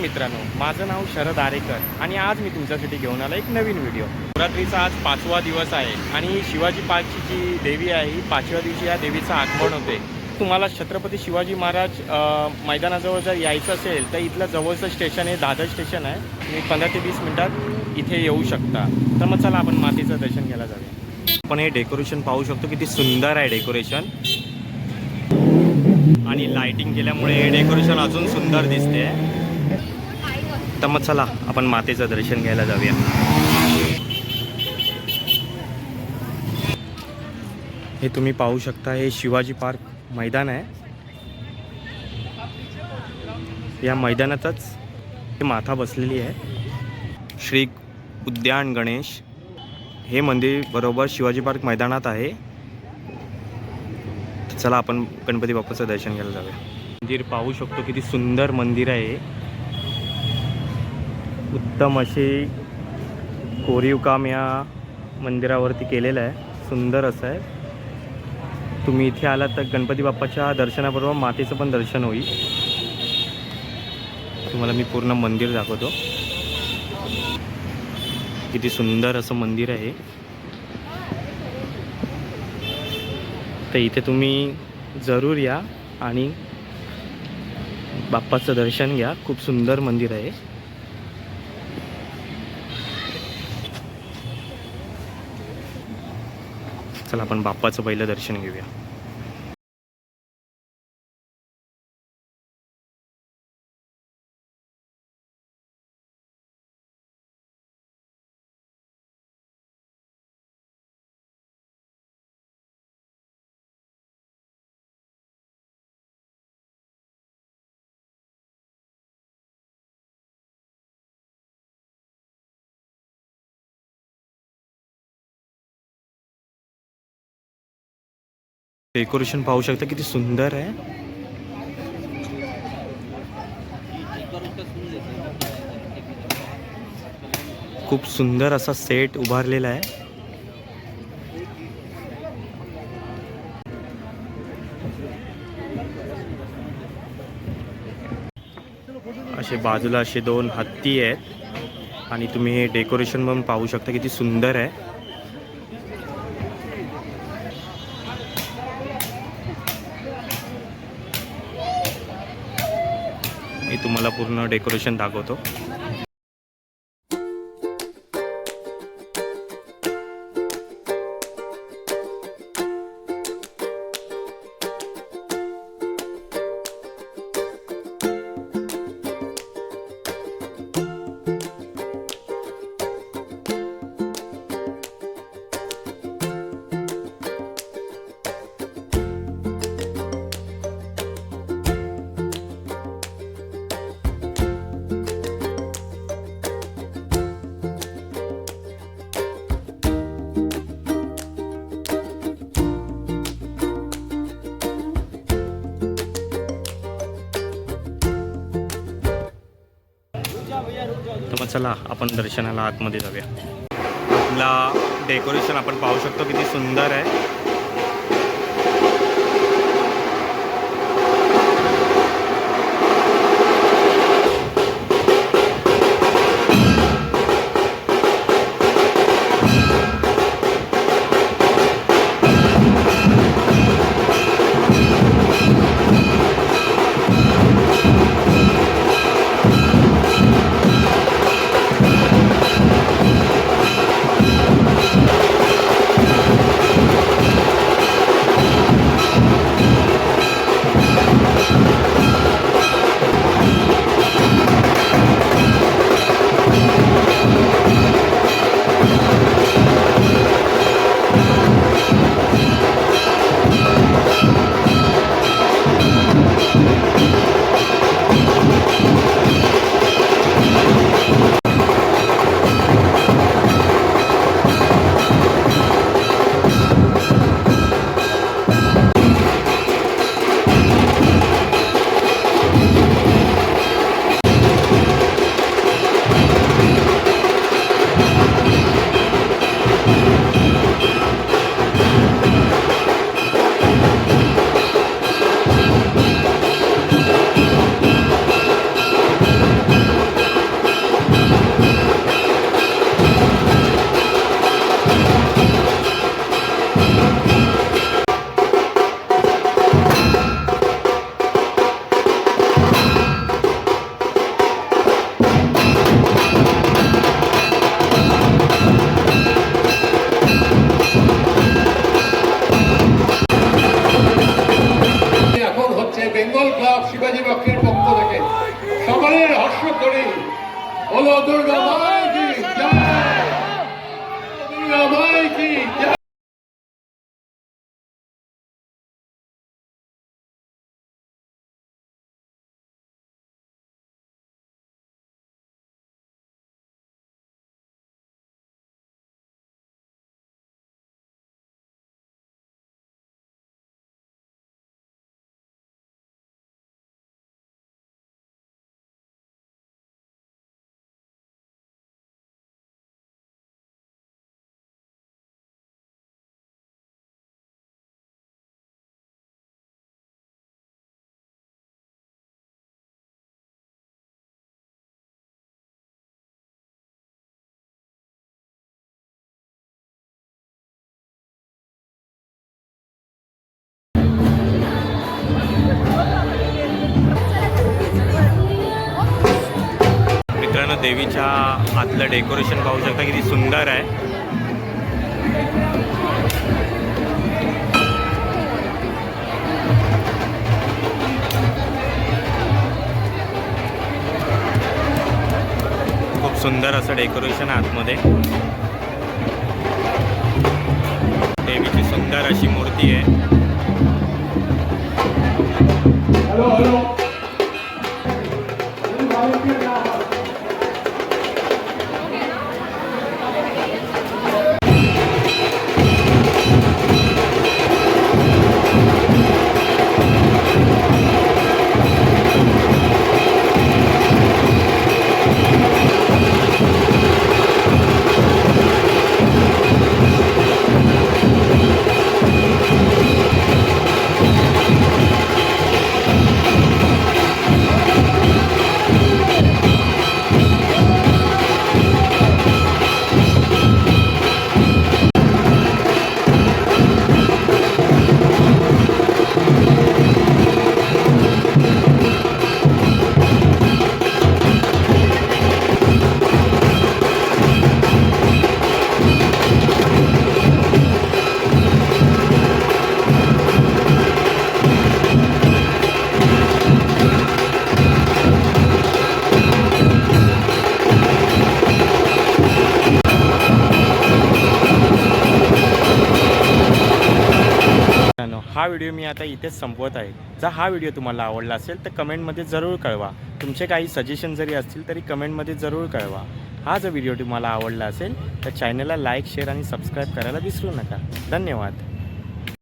मित्रांनो माझं नाव शरद आरेकर आणि आज मी तुमच्यासाठी घेऊन आलो एक नवीन व्हिडिओ. नवरात्रीचा आज पाचवा दिवस आहे आणि शिवाजी पार्कची जी देवी आहे ही पाचव्या दिवशी या देवीचं आगमन होते. तुम्हाला छत्रपती शिवाजी महाराज मैदानाजवळ जर यायचं असेल तर इथलं जवळचं स्टेशन आहे दादर स्टेशन आहे. तुम्ही पंधरा ते वीस मिनटात इथे येऊ शकता. तर मग चला आपण मातीचं दर्शन घ्यायला जाऊया. आपण हे डेकोरेशन पाहू शकतो किती सुंदर आहे डेकोरेशन. आणि लाइटिंग केल्यामुळे हे डेकोरेशन अजून सुंदर दिसते. तर मग चला आपण मातेचं दर्शन घ्यायला जाऊया. हे तुम्ही पाहू शकता हे शिवाजी पार्क मैदान आहे. या मैदानातच ही माथा बसलेली आहे. श्री उद्यान गणेश हे मंदिर बरोबर शिवाजी पार्क मैदानात आहे. चला आपण गणपती बाप्पाचं दर्शन घ्यायला जाऊया. मंदिर पाहू शकतो किती सुंदर मंदिर आहे. उत्तम अशी कोरीव काम या मंदिरावरती केलेलं आहे. सुंदर असं आहे. तुम्ही इथे आलात तर गणपती बाप्पाच्या दर्शनाबरोबर मातेचं पण दर्शन होईल. तुम्हाला मी पूर्ण मंदिर दाखवतो. किती सुंदर असं मंदिर आहे. तर इथे तुम्ही जरूर या आणि बाप्पाचं दर्शन घ्या. खूप सुंदर मंदिर आहे. चला आपण बाप्पाचं पहिलं दर्शन घेऊया. डेकोरेशन पाहू शकता किती सुंदर आहे. खूप सुंदर असा सेट उभारलेला आहे. असे बाजूला असे दोन हत्ती आहेत. आणि तुम्ही हे डेकोरेशन पण पाहू शकता किती सुंदर आहे. तुम्हाला पूर्ण डेकोरेशन दाखवतो. चला आपण दर्शनाला आतमध्ये जाऊया. आपला डेकोरेशन आपण पाहू शकतो किती सुंदर आहे. দর্শকগণে বলো দুর্গা মাই কি? জয়। দুর্গা মাই জয়। मित्रांनो देवीच्या आतलं डेकोरेशन पाहू शकता किती सुंदर आहे. खूप सुंदर असं डेकोरेशन आहे आतमध्ये. देवीची सुंदर अशी मूर्ती आहे. हा व्हिडिओ मी आता इथेच संपवत आहे. जर हा व्हिडिओ तुम्हाला आवडला असेल तर कमेंटमध्ये जरूर कळवा. तुमचे काही सजेशन जरी असतील तरी कमेंटमध्ये जरूर कळवा. हा जर व्हिडिओ तुम्हाला आवडला असेल तर चॅनलला लाईक शेअर आणि सबस्क्राईब करायला विसरू नका. धन्यवाद.